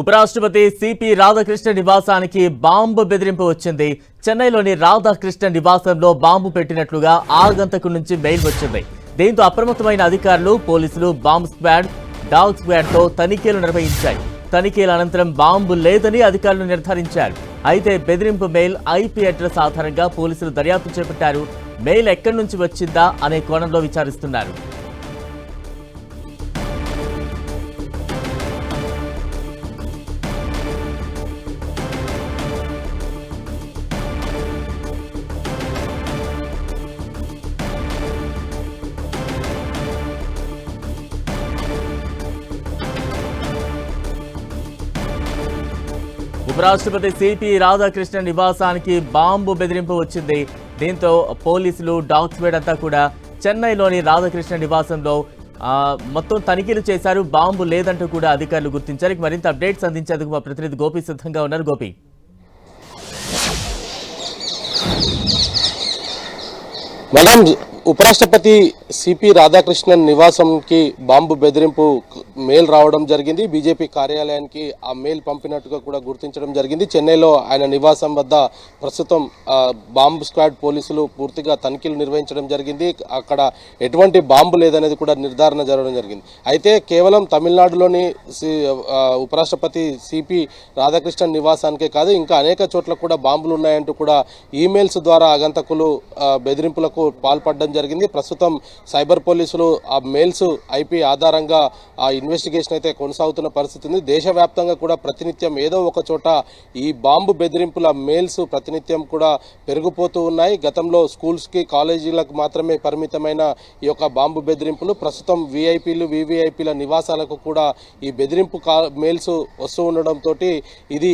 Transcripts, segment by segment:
ఉపరాష్ట్రపతి సిపి రాధాకృష్ణ నివాసానికి బాంబు బెదిరింపు వచ్చింది. చెన్నైలోని రాధాకృష్ణ నివాసంలో బాంబు పెట్టినట్లుగా ఆగంతకు నుంచి మెయిల్ వచ్చింది. దీంతో అప్రమత్తమైన అధికారులు పోలీసులు బాంబు స్క్వాడ్ డాగ్ స్క్వాడ్తో తనిఖీలు నిర్వహించాయి. తనిఖీల అనంతరం బాంబు లేదని అధికారులు నిర్ధారించారు. అయితే బెదిరింపు మెయిల్ ఐపీ అడ్రస్ ఆధారంగా పోలీసులు దర్యాప్తు చేపట్టారు. మెయిల్ ఎక్కడి నుంచి వచ్చిందా అనే కోణంలో విచారిస్తున్నారు. ఉపరాష్ట్రపతి సిపి రాధాకృష్ణ నివాసానికి బాంబు బెదిరింపు వచ్చింది. దీంతో పోలీసులు డాగ్ అంతా కూడా చెన్నైలోని రాధాకృష్ణ నివాసంలో మొత్తం తనిఖీలు చేశారు. బాంబు లేదంటూ కూడా అధికారులు గుర్తించారు. మరింత అప్డేట్స్ అందించేందుకు మా ప్రతినిధి గోపి సిద్ధంగా ఉన్నారు. గోపి. మనం ఉపరాష్ట్రపతి సిపి రాధాకృష్ణన్ నివాసంకి బాంబు బెదిరింపు మెయిల్ రావడం జరిగింది. బీజేపీ కార్యాలయానికి ఆ మెయిల్ పంపినట్టుగా కూడా గుర్తించడం జరిగింది. చెన్నైలో ఆయన నివాసం వద్ద ప్రస్తుతం బాంబు స్క్వాడ్ పోలీసులు పూర్తిగా తనిఖీలు నిర్వహించడం జరిగింది. అక్కడ ఎటువంటి బాంబు లేదనేది కూడా నిర్ధారణ జరగడం జరిగింది. అయితే కేవలం తమిళనాడులోని సి- ఉపరాష్ట్రపతి సిపి రాధాకృష్ణన్ నివాసానికే కాదు ఇంకా అనేక చోట్ల కూడా బాంబులు ఉన్నాయంటూ కూడా ఈమెయిల్స్ ద్వారా ఆగంతకులు బెదిరింపులకు పాల్పడడం జరిగింది. ప్రస్తుతం సైబర్ పోలీసులు ఆ మెయిల్స్ ఐపీ ఆధారంగా ఆ ఇన్వెస్టిగేషన్ అయితే కొనసాగుతున్న పరిస్థితి ఉంది. దేశవ్యాప్తంగా కూడా ప్రతినిత్యం ఏదో ఒక చోట ఈ బాంబు బెదిరింపుల మెయిల్స్ ప్రతినిత్యం కూడా పెరిగిపోతూ ఉన్నాయి. గతంలో స్కూల్స్కి కాలేజీలకు మాత్రమే పరిమితమైన ఈ యొక్క బాంబు బెదిరింపులు. ప్రస్తుతం విఐపీలు వివిఐపీల నివాసాలకు కూడా ఈ బెదిరింపు కా మెయిల్స్ వస్తూ ఉండడంతో ఇది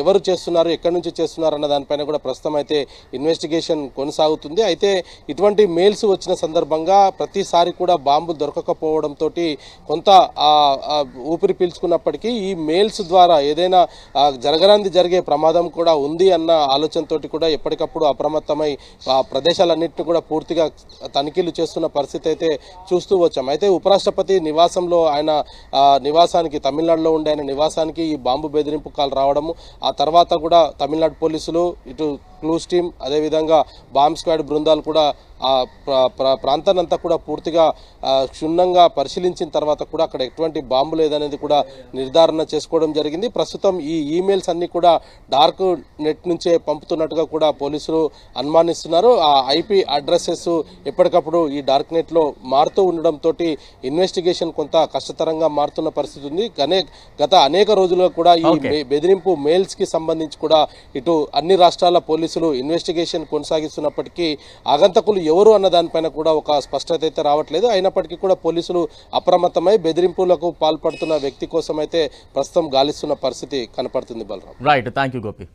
ఎవరు చేస్తున్నారు ఎక్కడి నుంచి చేస్తున్నారు అన్న దానిపైన కూడా ప్రస్తుతం అయితే ఇన్వెస్టిగేషన్ కొనసాగుతుంది. అయితే ఇటువంటి మెయిల్స్ వచ్చిన సందర్భంగా ప్రతిసారి కూడా బాంబు దొరకకపోవడంతో కొంత ఊపిరి పీల్చుకున్నప్పటికీ ఈ మెయిల్స్ ద్వారా ఏదైనా ఆ, జరగరాంది జరిగే ప్రమాదం కూడా ఉంది అన్న ఆలోచనతో కూడా ఎప్పటికప్పుడు అప్రమత్తమై ఆ ప్రదేశాలన్నింటినీ కూడా పూర్తిగా తనిఖీలు చేస్తున్న పరిస్థితి అయితే చూస్తూ వచ్చాం. అయితే ఉపరాష్ట్రపతి నివాసంలో ఆయన నివాసానికి తమిళనాడులో ఉండే ఆయన నివాసానికి ఈ బాంబు బెదిరింపు కాల్ రావడము ఆ తర్వాత కూడా తమిళనాడు పోలీసులు ఇటు క్లూస్ టీమ్ అదేవిధంగా బాంబ్ స్క్వాడ్ బృందాలు కూడా ఆ ప్ర- ప్ర- ప్రాంతాన్నంతా కూడా పూర్తిగా క్షుణ్ణంగా పరిశీలించిన తర్వాత కూడా అక్కడ ఎటువంటి బాంబు లేదనేది కూడా నిర్ధారణ చేసుకోవడం జరిగింది. ప్రస్తుతం ఈ ఈమెయిల్స్ అన్ని కూడా డార్క్ నెట్ నుంచే పంపుతున్నట్టుగా కూడా పోలీసులు అనుమానిస్తున్నారు. ఆ ఐపీ అడ్రసెస్ ఎప్పటికప్పుడు ఈ డార్క్ నెట్లో మారుతూ ఉండడంతో ఇన్వెస్టిగేషన్ కొంత కష్టతరంగా మారుతున్న పరిస్థితి ఉంది. గనే గత అనేక రోజులుగా కూడా ఈ బెదిరింపు మెయిల్స్కి సంబంధించి కూడా ఇటు అన్ని రాష్ట్రాల పోలీసులు ఇన్వెస్టిగేషన్ కొనసాగిస్తున్నప్పటికీ ఆగంతకులు ఎవరు అన్న దానిపైన కూడా ఒక స్పష్టత అయితే రావట్లేదు. అయినప్పటికీ కూడా పోలీసులు అప్రమత్తమై బెదిరింపులకు పాల్పడుతున్న వ్యక్తి కోసం అయితే ప్రస్తుతం గాలిస్తున్న పరిస్థితి కనపడుతుంది Balaram. Right thank you Gopi